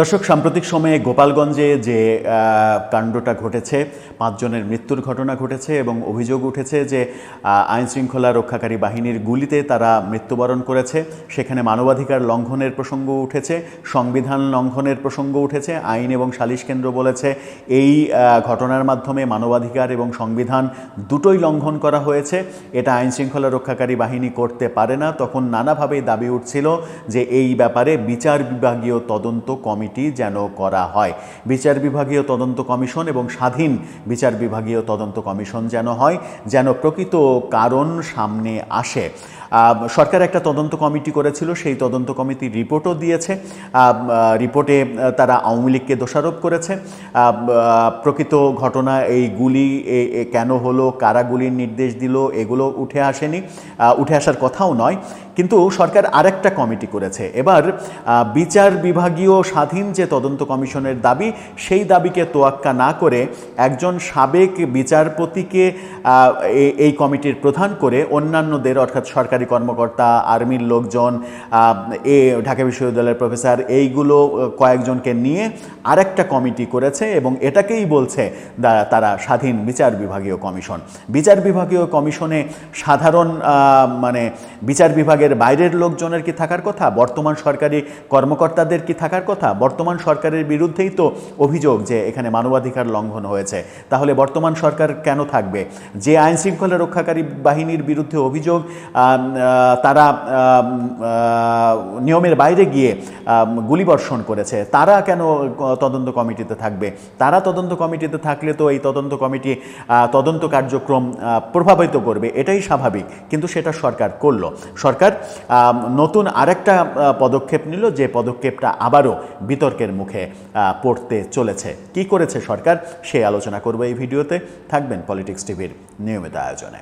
দর্শক, সাম্প্রতিক সময়ে গোপালগঞ্জে যে কাণ্ডটা ঘটেছে, পাঁচজনের মৃত্যুর ঘটনা ঘটেছে এবং অভিযোগ উঠেছে যে আইন শৃঙ্খলা রক্ষাকারী বাহিনীর গুলিতে তারা মৃত্যুবরণ করেছে। সেখানে মানবাধিকার লঙ্ঘনের প্রসঙ্গ উঠেছে, সংবিধান লঙ্ঘনের প্রসঙ্গ উঠেছে, আইন এবং সালিশ কেন্দ্র বলেছে। এই ঘটনার মাধ্যমে মানবাধিকার এবং সংবিধান দুটোই লঙ্ঘন করা হয়েছে। এটা আইন শৃঙ্খলা রক্ষাকারী বাহিনী করতে পারে না। তখন নানাভাবেই দাবি উঠছিল যে, এই ব্যাপারে বিচার বিভাগীয় তদন্ত কমিটি যেন করা হয়। বিচার বিভাগীয় তদন্ত কমিশন এবং স্বাধীন বিচার বিভাগীয় তদন্ত কমিশন যেন হয়, যেন প্রকৃত কারণ সামনে আসে। সরকার একটা তদন্ত কমিটি করেছিল, সেই তদন্ত কমিটি রিপোর্টও দিয়েছে। রিপোর্টে তারা আওয়ামী লীগকে দোষারোপ করেছে। প্রকৃত ঘটনা এই গুলি কেন হলো, কারা গুলির নির্দেশ দিল, এগুলো উঠে আসেনি। উঠে আসার কথাও নয়, কিন্তু সরকার আরেকটা কমিটি করেছে। এবার বিচার বিভাগীয় স্বাধীন যে তদন্ত কমিশনের দাবি, সেই দাবিকে তোয়াক্কা না করে একজন সাবেক বিচারপতিকে এই কমিটির প্রধান করে অন্যান্যদের, অর্থাৎ সরকারি কর্মকর্তা, আর্মির লোকজন এ ঢাকা বিশ্ববিদ্যালয়ের প্রফেসর, এইগুলো কয়েকজনকে নিয়ে আরেকটা কমিটি করেছে এবং এটাকেই বলছে তারা স্বাধীন বিচার বিভাগীয় কমিশন। বিচার বিভাগীয় কমিশনে সাধারণ মানে বিচার বিভাগের বাইরের লোকজনের কি থাকার কথা? বর্তমান সরকারি কর্মকর্তাদের কি থাকার কথা? বর্তমান সরকারের বিরুদ্ধেই তো অভিযোগ যে এখানে মানবাধিকার লঙ্ঘন হয়েছে। তাহলে বর্তমান সরকার কেন থাকবে? যে আইন শৃঙ্খলা রক্ষাকারী বাহিনীর বিরুদ্ধে অভিযোগ তারা নিয়মের বাইরে গিয়ে গুলিবর্ষণ করেছে। তারা কেন তদন্ত কমিটিতে থাকবে? তারা তদন্ত কমিটিতে থাকলে তো এই তদন্ত কমিটি তদন্ত কার্যক্রম প্রভাবিত করবে। এটাই স্বাভাবিক। কিন্তু সেটা সরকার করল। সরকার নতুন আরেকটা পদক্ষেপ নিল যে পদক্ষেপটা আবারও বিতর্কের মুখে পড়তে চলেছে। কি করেছে সরকার? সে আলোচনা করব এই ভিডিওতে। থাকবেন পলিটিক্স টিভির নিয়মিত আয়োজনে।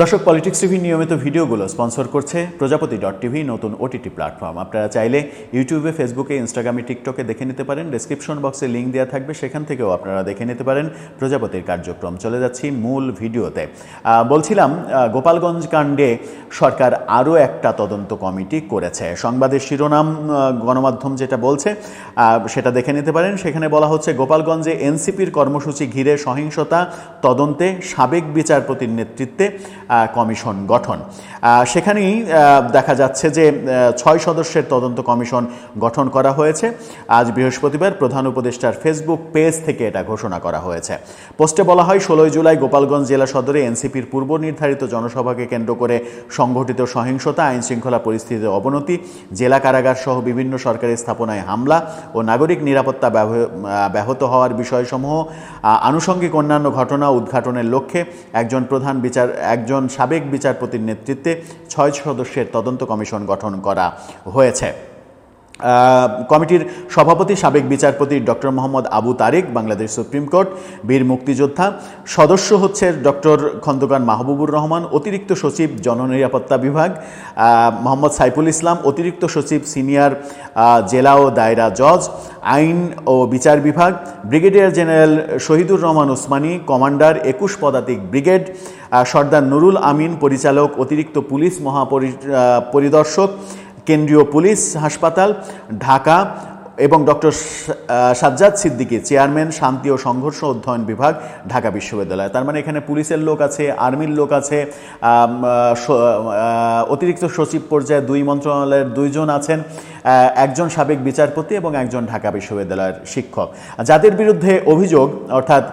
দর্শক পলিটিক্স টিভি নিয়মিত ভিডিওগুলো স্পন্সর করছে প্রজাপতি ডট টিভি, নতুন ওটিটি প্ল্যাটফর্ম আপনারা চাইলে ইউটিউবে ফেসবুকে ইনস্টাগ্রামে টিকটকে দেখে নিতে পারেন। ডেসক্রিপশন বক্সে লিঙ্ক দেওয়া থাকবে। সেখান থেকেও আপনারা দেখে নিতে পারেন প্রজাপতির কার্যক্রম। চলে যাচ্ছি মূল ভিডিওতে। বলছিলাম গোপালগঞ্জ কাণ্ডে সরকার আরও একটা তদন্ত কমিটি করেছে। সংবাদের শিরোনাম গণমাধ্যম যেটা বলছে সেটা দেখে নিতে পারেন। সেখানে বলা হচ্ছে, গোপালগঞ্জে এনসিপির কর্মসূচি ঘিরে সহিংসতা, তদন্তে সাবেক বিচারপতির নেতৃত্বে কমিশন গঠন। সেখানেই দেখা যাচ্ছে যে ছয় সদস্যের তদন্ত কমিশন গঠন করা হয়েছে। আজ বৃহস্পতিবার প্রধান উপদেষ্টার ফেসবুক পেজ থেকে এটা ঘোষণা করা হয়েছে। পোস্টে বলা হয়, ষোলোই জুলাই গোপালগঞ্জ জেলা সদরে এনসিপির পূর্ব নির্ধারিত জনসভাকে কেন্দ্র করে সংঘটিত সহিংসতা আইন শৃঙ্খলা পরিস্থিতির অবনতি, জেলা কারাগার সহ বিভিন্ন সরকারি স্থাপনায় হামলা ও নাগরিক নিরাপত্তা ব্যাহত হওয়ার বিষয়সমূহ আনুষঙ্গিক অন্যান্য ঘটনা উদ্ঘাটনের লক্ষ্যে একজন প্রধান বিচার, একজন সাবেক বিচারপতির নেতৃত্বে ছয় সদস্যের তদন্ত কমিশন গঠন করা হয়েছে। কমিটির সভাপতি, সাবেক বিচারপতি doctor Mohammad Abu Tarek, Bangladesh supreme court, বীর মুক্তিযোদ্ধা, সদস্য হচ্ছে ডক্টর খন্দকার মাহবুবুর রহমান, অতিরিক্ত সচিব জননিরাপত্তা বিভাগ মোহাম্মদ সাইফুল ইসলাম, অতিরিক্ত সচিব সিনিয়র জেলা ও দায়রা জজ, আইন ও বিচার বিভাগ, brigadier general Shahidur Rahman Osmani, commander একুশ পদাতিক ব্রিগেড সর্দার নুরুল আমিন, পরিচালক, অতিরিক্ত পুলিশ মহাপরি পরিদর্শক কেন্দ্রীয় পুলিশ হাসপাতাল, ঢাকা এবং ডক্টর সাজ্জাদ সিদ্দিকী, চেয়ারম্যান শান্তি ও সংঘর্ষ অধ্যয়ন বিভাগ, ঢাকা বিশ্ববিদ্যালয়। তার মানে এখানে পুলিশের লোক আছে, আর্মির লোক আছে অতিরিক্ত সচিব পর্যায়ে দুই মন্ত্রণালয়ের দুইজন আছেন। একজন সাবেক বিচারপতি এবং একজন ঢাকা বিশ্ববিদ্যালয়ের শিক্ষক। যাদের বিরুদ্ধে অভিযোগ, অর্থাৎ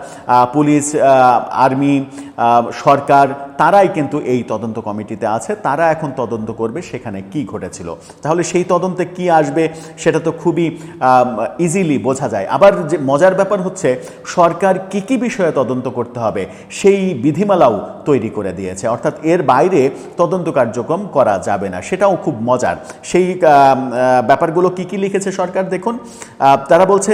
পুলিশ আর্মি সরকার, তারাই কিন্তু এই তদন্ত কমিটিতে আছে। তারা এখন তদন্ত করবে সেখানে কি ঘটেছিল। তাহলে সেই তদন্তে কি আসবে সেটা তো খুবই ইজিলি বোঝা যায়। আবার যে মজার ব্যাপার হচ্ছে, সরকার কি কি বিষয়ে তদন্ত করতে হবে সেই বিধিমালাও তৈরি করে দিয়েছে। অর্থাৎ এর বাইরে তদন্ত কার্যক্রম করা যাবে না, সেটাও খুব মজার। সেই ব্যাপারগুলো কি কি লিখেছে সরকার দেখুন। তারা বলছে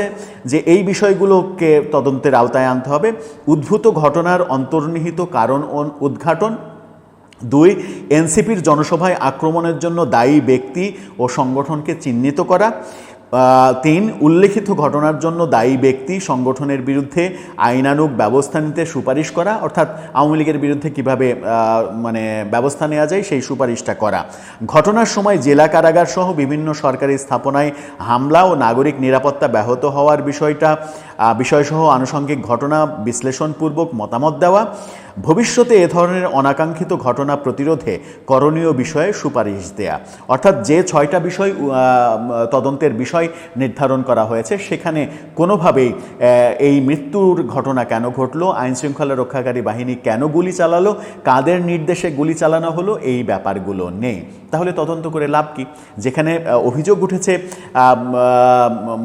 যে এই বিষয়গুলোকে তদন্তের আওতায় আনতে হবে। উদ্ভূত ঘটনার অন্তর্নিহিত কারণ ও উদ্ঘাটন। দুই, এনসিপির জনসভায় আক্রমণের জন্য দায়ী ব্যক্তি ও সংগঠনকে চিহ্নিত করা। তিন, উল্লেখিত ঘটনার জন্য দায়ী ব্যক্তি সংগঠনের বিরুদ্ধে আইনানুগ ব্যবস্থা নিতে সুপারিশ করা, অর্থাৎ আওয়ামী লীগের বিরুদ্ধে কীভাবে মানে ব্যবস্থা নেওয়া যায় সেই সুপারিশটা করা। ঘটনার সময় জেলা কারাগার সহ বিভিন্ন সরকারি স্থাপনায় হামলা ও নাগরিক নিরাপত্তা ব্যাহত হওয়ার বিষয়টা বিষয়সহ আনুষঙ্গিক ঘটনা বিশ্লেষণপূর্বক মতামত দেওয়া, ভবিষ্যতে এ ধরনের অনাকাঙ্ক্ষিত ঘটনা প্রতিরোধে করণীয় বিষয়ে সুপারিশ দেয়া। অর্থাৎ যে ছয়টা বিষয় তদন্তের বিষয় নির্ধারণ করা হয়েছে, সেখানে কোনোভাবেই এই মৃত্যুর ঘটনা কেন ঘটলো, আইনশৃঙ্খলা রক্ষাকারী বাহিনী কেন গুলি চালালো, কাদের নির্দেশে গুলি চালানো হলো, এই ব্যাপারগুলো নেই। তাহলে তদন্ত করে লাভ কি? যেখানে অভিযোগ উঠেছে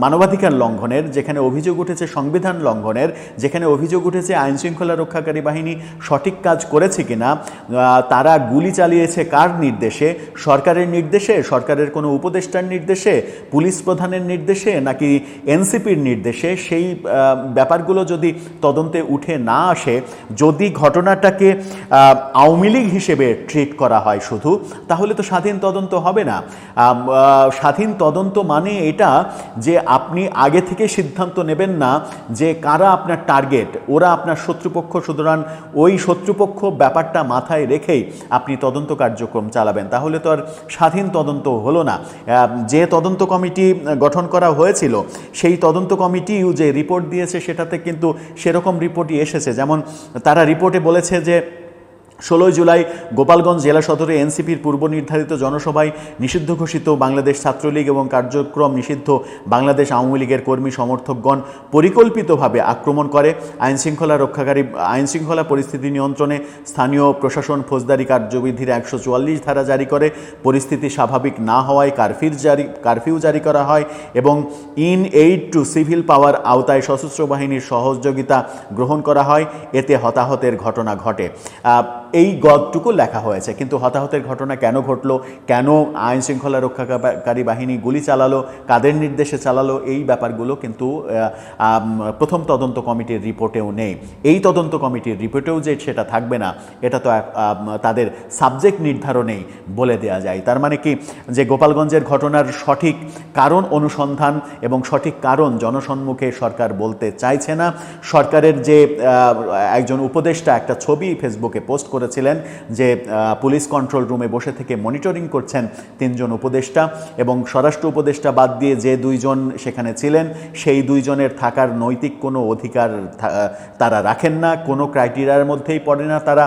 মানবাধিকার লঙ্ঘনের, যেখানে অভিযোগ উঠেছে সংবিধান লঙ্ঘনের, যেখানে অভিযোগ উঠেছে আইন শৃঙ্খলা রক্ষাকারী বাহিনী সঠিক কাজ করেছে কিনা তারা গুলি চালিয়েছে কার নির্দেশে, সরকারের নির্দেশে, সরকারের কোনো উপদেষ্টার নির্দেশে, পুলিশ প্রধানের নির্দেশে, নাকি এনসিপির নির্দেশে, সেই ব্যাপারগুলো যদি তদন্তে উঠে না আসে, যদি ঘটনাটাকে আওয়ামী লীগ হিসেবে ট্রিট করা হয় শুধু, তাহলে তো স্বাধীন তদন্ত হবে না। স্বাধীন তদন্ত মানে এটা যে আপনি আগে থেকে সিদ্ধান্ত নেবেন না যে কারা আপনার টার্গেট ওরা আপনার শত্রুপক্ষ, সুতরাং ওই শত্রুপক্ষ ব্যাপারটা মাথায় রেখেই আপনি তদন্ত কার্যক্রম চালাবেন। তাহলে তো আর স্বাধীন তদন্ত হলো না। যে তদন্ত কমিটি গঠন করা হয়েছিল, সেই তদন্ত কমিটিও যে রিপোর্ট দিয়েছে, সেটাতে কিন্তু সেরকম রিপোর্টই এসেছে। যেমন তারা রিপোর্টে বলেছে যে ষোলোই জুলাই গোপালগঞ্জ জেলা সদরে এনসিপির পূর্ব নির্ধারিত জনসভায় নিষিদ্ধ ঘোষিত বাংলাদেশ ছাত্রলীগ এবং কার্যক্রম নিষিদ্ধ বাংলাদেশ আওয়ামী লীগের কর্মী সমর্থকগণ পরিকল্পিতভাবে আক্রমণ করে। আইনশৃঙ্খলা রক্ষাকারী, আইনশৃঙ্খলা পরিস্থিতি নিয়ন্ত্রণে স্থানীয় প্রশাসন ফৌজদারি কার্যবিধির একশো চুয়াল্লিশ ধারা জারি করে। পরিস্থিতি স্বাভাবিক না হওয়ায় কারফিউ জারি কারফিউ জারি করা হয় এবং in aid to civil power আওতায় সশস্ত্র বাহিনীর সহযোগিতা গ্রহণ করা হয়। এতে হতাহতের ঘটনা ঘটে। এই গদটুকু লেখা হয়েছে। কিন্তু হতাহতের ঘটনা কেন ঘটলো? কেন আইন শৃঙ্খলা রক্ষাকারী বাহিনী গুলি চালালো? কাদের নির্দেশে চালালো? এই ব্যাপারগুলো কিন্তু প্রথম তদন্ত কমিটির রিপোর্টেও নেই। এই তদন্ত কমিটির রিপোর্টেও যে সেটা থাকবে না, এটা তো তাদের সাবজেক্ট নির্ধারণেই বলে দেওয়া যায়। তার মানে কি? যে গোপালগঞ্জের ঘটনার সঠিক কারণ অনুসন্ধান এবং সঠিক কারণ জনসম্মুখে সরকার বলতে চাইছে না। সরকারের যে একজন উপদেষ্টা একটা ছবি ফেসবুকে পোস্ট করেছিলেন যে পুলিশ কন্ট্রোল রুমে বসে থেকে মনিটরিং করছেন তিনজন উপদেষ্টা এবং স্বরাষ্ট্র উপদেষ্টা বাদ দিয়ে যে দুইজন সেখানে ছিলেন, সেই দুইজনের থাকার নৈতিক কোনো অধিকার তারা রাখেন না। কোনো ক্রাইটেরিয়ার মধ্যেই পড়ে না তারা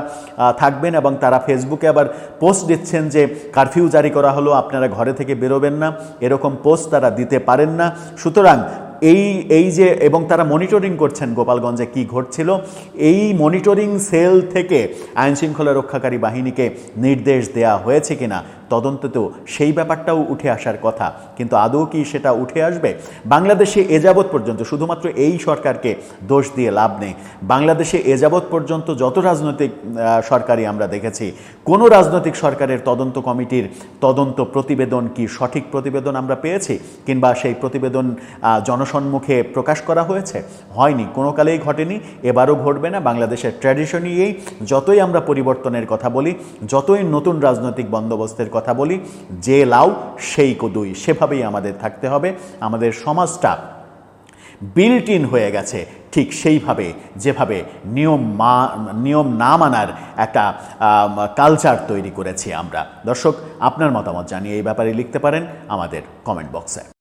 থাকবেন এবং তারা ফেসবুকে আবার পোস্ট দিচ্ছেন যে, কারফিউ জারি করা হলো, আপনারা ঘরে থেকে বেরোবেন না। এরকম পোস্ট তারা দিতে পারেন না। সুতরাং এই এই যে, এবং তারা মনিটরিং করছেন গোপালগঞ্জে কি ঘটছিল, এই মনিটরিং সেল থেকে আইনশৃঙ্খলা রক্ষাকারী বাহিনীকে নির্দেশ দেয়া হয়েছে কিনা তদন্ততেও সেই ব্যাপারটাও উঠে আসার কথা। কিন্তু আদৌ কি সেটা উঠে আসবে? বাংলাদেশে এ যাবৎ পর্যন্ত শুধুমাত্র এই সরকারকে দোষ দিয়ে লাভ নেই। বাংলাদেশে এ যাবৎ পর্যন্ত যত রাজনৈতিক সরকারই আমরা দেখেছি, কোনো রাজনৈতিক সরকারের তদন্ত কমিটির তদন্ত প্রতিবেদন কি সঠিক প্রতিবেদন আমরা পেয়েছি? কিংবা সেই প্রতিবেদন জনসম্মুখে প্রকাশ করা হয়েছে? হয়নি, কোনো কালেই ঘটেনি, এবারও ঘটবে না। বাংলাদেশের ট্র্যাডিশনই যতই আমরা পরিবর্তনের কথা বলি, যতই নতুন রাজনৈতিক বন্দোবস্তের কথা বলি, যে লাউ, সেই কদুই। সেভাবেই আমাদের থাকতে হবে। আমাদের সমাজটা বিল্ট ইন হয়ে গেছে ঠিক সেইভাবে, যেভাবে নিয়ম মা, নিয়ম না মানার একটা কালচার তৈরি করেছি আমরা। দর্শক, আপনার মতামত জানিয়ে এই ব্যাপারে লিখতে পারেন আমাদের কমেন্ট বক্সে